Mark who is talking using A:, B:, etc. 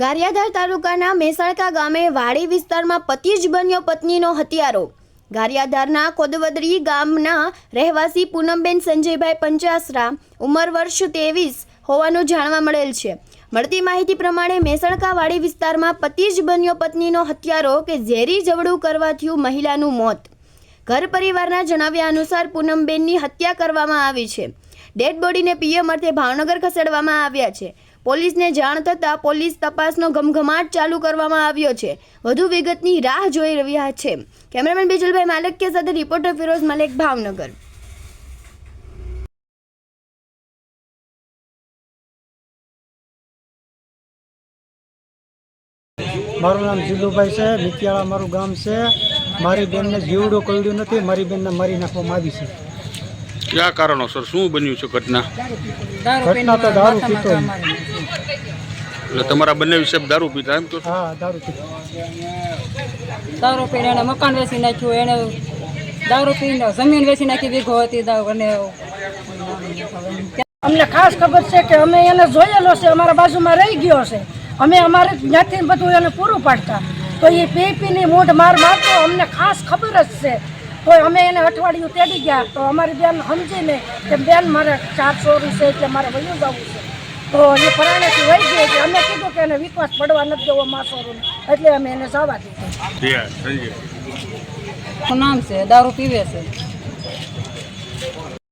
A: ગારિયાધાર તાલુકાના મેસાળકા ગામે વાડી વિસ્તારમાં પતિ જ બન્યો પત્નીનો હત્યારો. ગારિયાધારના કોદવદરી ગામના રહેવાસી પૂનમબેન સંજયભાઈ પંચાસરા ઉંમર વર્ષ ત્રેવીસ હોવાનું જાણવા મળેલ છે. મળતી માહિતી પ્રમાણે મેસણકા વાડી વિસ્તારમાં પતિ જ બન્યો પત્નીનો હત્યારો કે ઝેરી જવડું કરવાથી મહિલાનું મોત. ઘર પરિવારના જણાવ્યા અનુસાર પૂનમબેનની હત્યા કરવામાં આવી છે. ડેડ બોડીને પીએમ અર્થે ભાવનગર ખસેડવામાં આવ્યા છે. પોલીસને જાણ થતાં પોલીસ તપાસનો ગમઘમાટ ચાલુ કરવામાં આવ્યો છે. વધુ વિગતની રાહ જોઈ રહ્યા છે. કેમેરામેન બિજલભાઈ માલકિયા સાથે રિપોર્ટર ફિરોઝ મલેક ભાવનગર.
B: મારું નામ જીલુભાઈ છે મિતિયાળા મારું ગામ છે. મારી બેનને જીવડું કરડ્યું નથી મારી બેનને મારી નાખવામાં આવી છે.
C: કયા કારણોસર? શું બન્યું છે ઘટના?
B: ઘટના તો દારૂ પીતો.
C: એટલે તમારા બંને વિશે દારૂ પીતા એમ તો?
B: હા દારૂ પીતા
D: દારૂ પીને એને મકાન વેચી નાખ્યું એને દારૂ પીને જમીન વેચી નાખી વીઘો હતી દારૂ અને
E: અમને ખાસ ખબર છે કે અમે એને જોયેલો છે અમારા બાજુમાં રહી ગયો છે. અમે અમારે જ્ઞાતિ બધું એને પૂરું પાડતા. તો એ પી પીની મૂઢ માર મારતો અમને ખાસ ખબર જ છે. તો અમે એને અઠવાડિયું તેડી ગયા તો અમારી બેન સમજીને કે બેન મારે ચારસો રૂપિયા છે એટલે મારે વયું જવું છે. તો એ પરાણેથી વહી ગઈ એટલે અમે કીધું કે એને વિશ્વાસ પડવા નથી દેવો માસોરું એટલે અમે એને જવા દીધું.
D: નામ છે? દારૂ પીવે છે?